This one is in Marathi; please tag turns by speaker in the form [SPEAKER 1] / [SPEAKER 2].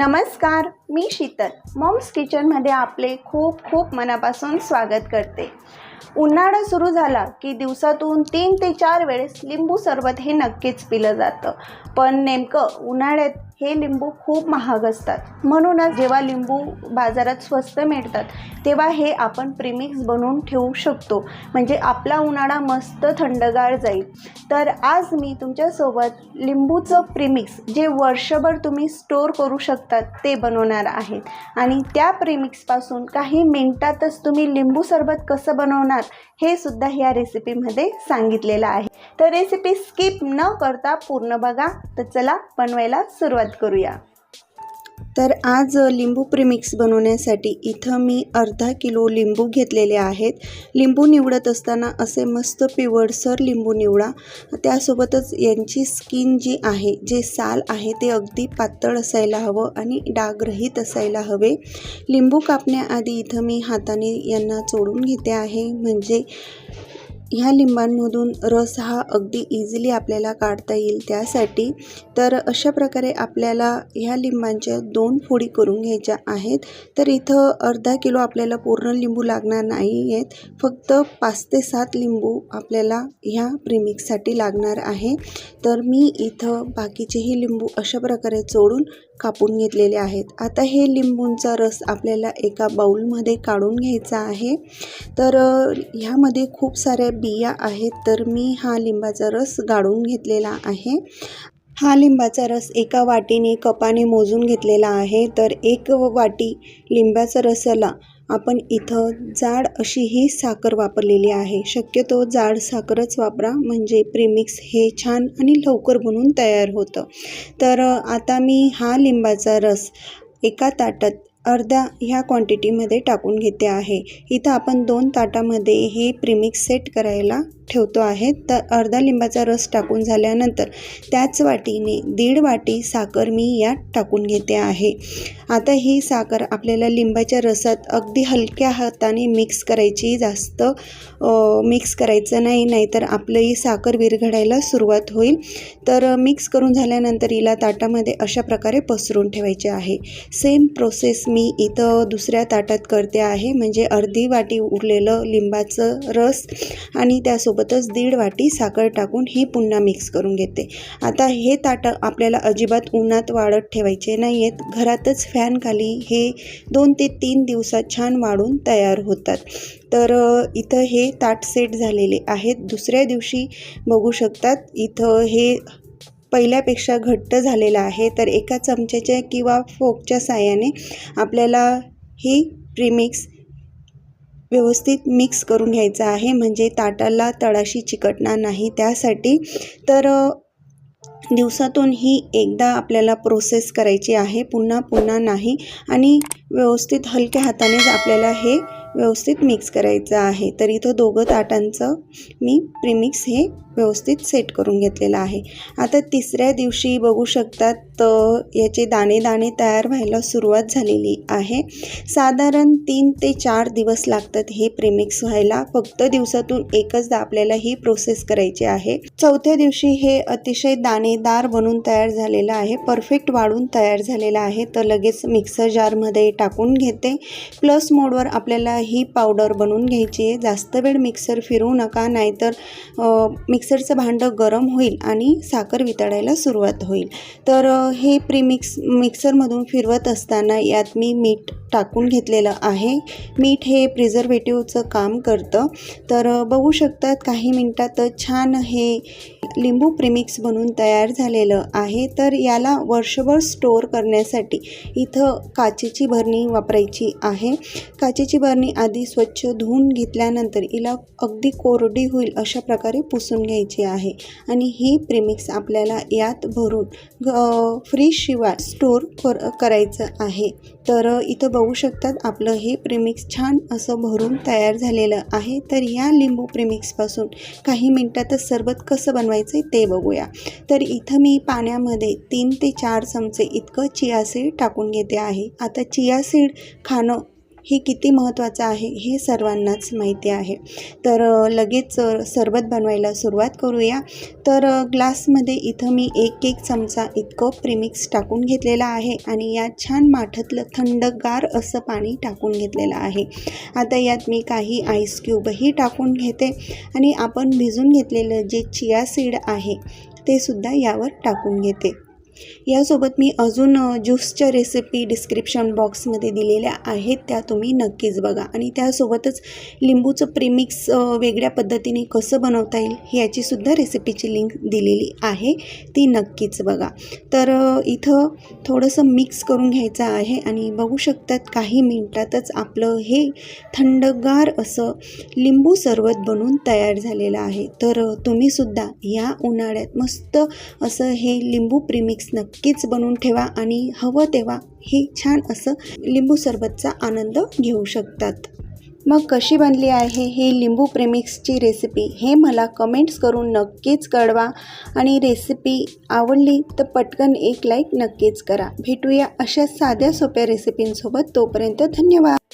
[SPEAKER 1] नमस्कार मी शीतल. मॉम्स किचनमध्ये आपले खूप खूप मनापासून स्वागत करते. उन्हाळा सुरू झाला की दिवसातून तीन ते चार वेळेस लिंबू सरबत हे नक्कीच पिलं जातं. पण नेमकं उन्हाळ्यात हे लिंबू खूप महाग असतात. म्हणूनच जेव्हा लिंबू बाजारात स्वस्त मिळतात तेव्हा हे आपण प्रिमिक्स बनवून ठेवू शकतो. म्हणजे आपला उन्हाळा मस्त थंडगार जाईल. तर आज मी तुमच्यासोबत लिंबूचं प्रिमिक्स जे वर्षभर तुम्ही स्टोअर करू शकतात ते बनवणार आहे. आणि त्या प्रिमिक्सपासून काही मिनटातच तुम्ही लिंबू सरबत कसं बनवणार हे सुद्धा ह्या रेसिपीमध्ये सांगितलेलं आहे. तर रेसिपी स्किप न करता पूर्ण बघा. तर चला बनवायला सुरुवात करूया. तर आज लिंबू प्रिमिक्स बनवण्यासाठी इथं मी अर्धा किलो लिंबू घेतलेले आहेत. लिंबू निवडत असताना असे मस्त पिवळसर लिंबू निवडा. त्यासोबतच यांची स्किन जी आहे जे साल आहे ते अगदी पातळ असायला हवं आणि डागरहित असायला हवे. लिंबू कापण्याआधी इथं मी हाताने यांना चोडून घेते आहे. म्हणजे ह्या लिंबांमधून रस हा अगदी इझिली आपल्याला काढता येईल त्यासाठी. तर अशा प्रकारे आपल्याला ह्या लिंबांच्या दोन फोडी करून घ्यायच्या आहेत. तर इथं अर्धा किलो आपल्याला पूर्ण लिंबू लागणार नाही आहेत फक्त पाच ते सात लिंबू आपल्याला ह्या प्रीमिक्ससाठी लागणार आहे. तर मी इथं बाकीचेही लिंबू अशा प्रकारे चोडून कापून घेतलेले आहेत. आता हे लिंबूंचा रस आपल्याला एका बाऊलमध्ये काढून घ्यायचा आहे. तर ह्यामध्ये खूप साऱ्या बिया आहेत. तर मी हा लिंबाचा रस गाळून घेतलेला आहे. हा लिंबाचा रस एका वाटीने कपाने मोजून घेतलेला आहे तर एक वाटी लिंबाचा रसाला आपण इथं जाड अशी ही साखर वापरलेली आहे. शक्यतो जाड साखरच वापरा म्हणजे प्रीमिक्स हे छान आणि लवकर बनून तयार होतं. तर आता मी हा लिंबाचा रस एका ताटात अर्ध्या ह्या क्वांटिटीमध्ये टाकून घेते आहे. इथं आपण दोन ताटामध्ये हे प्रीमिक्स सेट करायला ठेवतो आहे. तर अर्धा लिंबाचा रस टाकून झाल्यानंतर त्याच वाटीने दीड वाटी साखर मी यात टाकून घेते आहे. आता ही साखर आपल्याला लिंबाच्या रसात अगदी हलक्या हाताने मिक्स करायची जास्त मिक्स करायचं नाही नाहीतर आपलं ही साखर विरघडायला सुरुवात होईल. तर मिक्स करून झाल्यानंतर हिला ताटामध्ये अशा प्रकारे पसरून ठेवायचे आहे. सेम प्रोसेस मी मी इथं दुसऱ्या ताटात करते आहे. म्हणजे अर्धी वाटी उरलेलं लिंबाचं रस आणि त्यासोबतच दीड वाटी साखर टाकून ही पुन्हा मिक्स करून घेते. आता हे ताटं आपल्याला अजिबात उन्हात वाळत ठेवायचे नाही आहेत घरातच फॅनखाली हे दोन ते तीन दिवसात छान वाढून तयार होतात. तर इथं हे ताट सेट झालेले आहेत. दुसऱ्या दिवशी बघू शकतात इथं हे पहिल्यापेक्षा घट्ट झालेलं आहे तर एका चमच्याच्या किंवा फोकच्या साह्याने आपल्याला ही प्रीमिक्स व्यवस्थित मिक्स करून घ्यायचं आहे. म्हणजे ताटाला तळाशी चिकटणार नाही. त्यासाठी तर दिवसातून ही एकदा आपल्याला प्रोसेस करायची आहे. पुन्हा पुन्हा नाही. आणि व्यवस्थित हलक्या हातानेच आपल्याला हे व्यवस्थित मिक्स करायचं आहे. तर इथं दोघं ताटांचं मी प्रीमिक्स हे व्यवस्थित सेट करून घेतलेलं आहे. आता तिसऱ्या दिवशी बघू शकतात तर याचे दाणे दाणे तयार व्हायला सुरुवात झालेली आहे. साधारण तीन ते चार दिवस लागतात हे प्रीमिक्स व्हायला. फक्त दिवसातून एकचदा आपल्याला ही प्रोसेस करायची आहे. चौथ्या दिवशी हे अतिशय दाणेदार बनून तयार झालेलं आहे. परफेक्ट वाढून तयार झालेलं आहे. तर लगेच मिक्सर जारमध्ये टाकून घेते. प्लस मोडवर आपल्याला ही पावडर बनवून घ्यायची. आहे जास्त वेळ मिक्सर फिरवू नका नाहीतर मिक्सरचं भांडं गरम होईल आणि साखर वितळायला सुरुवात होईल. तर हे प्रीमिक्स मिक्सरमधून फिरवत असताना यात मी मीठ टाकून घेतलेलं आहे. मीठ हे प्रिझर्वेटिव्हचं काम करतं. तर बघू शकतात काही मिनटातच छान हे लिंबू प्रिमिक्स बनून तयार झालेलं आहे. तर याला वर्षभर स्टोअर करण्यासाठी इथं काचेची भरणी वापरायची आहे. काचेची भरणी आधी स्वच्छ धुवून घेतल्यानंतर हिला अगदी कोरडी होईल अशा प्रकारे पुसून घ्यायची आहे. आणि ही प्रिमिक्स आपल्याला यात भरून फ्रीजशिवाय स्टोअर कर करायचं आहे. तर इथं बघू शकतात. आपलं हे प्रिमिक्स छान असं भरून तयार झालेलं आहे. तर या लिंबू प्रिमिक्सपासून काही मिनटातच सरबत कसं बनवायचं आहे ते बघूया. तर इथं मी पाण्यामध्ये तीन ते चार चमचे इतकं चिया सीड टाकून घेते आहे. आता चिया सीड खाणं हे किती महत्त्वाचं आहे हे सर्वांनाच माहिती आहे. तर लगेच सरबत बनवायला सुरुवात करूया. तर ग्लासमध्ये इथं मी एक एक चमचा इतकं प्रीमिक्स टाकून घेतलेलं आहे आणि यात छान माठातलं थंडगार असं पाणी टाकून घेतलेलं आहे. आता यात मी काही आईस क्यूबही टाकून घेते आणि आपण भिजून घेतलेलं जे चिया सीड आहे ते सुद्धा यावर टाकून घेते. यासोबत मी अजून ज्यूसच्या रेसिपी डिस्क्रिप्शन बॉक्समध्ये दिलेल्या आहेत त्या तुम्ही नक्कीच बघा. आणि त्यासोबतच लिंबूचं प्रिमिक्स वेगळ्या पद्धतीने कसं बनवता येईल याचीसुद्धा रेसिपीची लिंक दिलेली आहे ती नक्कीच बघा. तर इथं थोडंसं मिक्स करून घ्यायचं आहे आणि बघू शकतात काही मिनटातच आपलं हे थंडगार असं लिंबू सरबत बनून तयार झालेलं आहे. तर तुम्हीसुद्धा या उन्हाळ्यात मस्त असं हे लिंबू प्रिमिक्स नक्कीच बनवून ठेवा आणि हवं तेव्हा हे छान असं लिंबू सरबतचा आनंद घेऊ शकतात. मग कशी बनली आहे ही लिंबू प्रेमिक्सची रेसिपी हे मला कमेंट्स करून नक्कीच कळवा आणि रेसिपी आवडली तर पटकन एक लाईक नक्कीच करा. भेटूया अशा साध्या सोप्या रेसिपींसोबत तोपर्यंत धन्यवाद.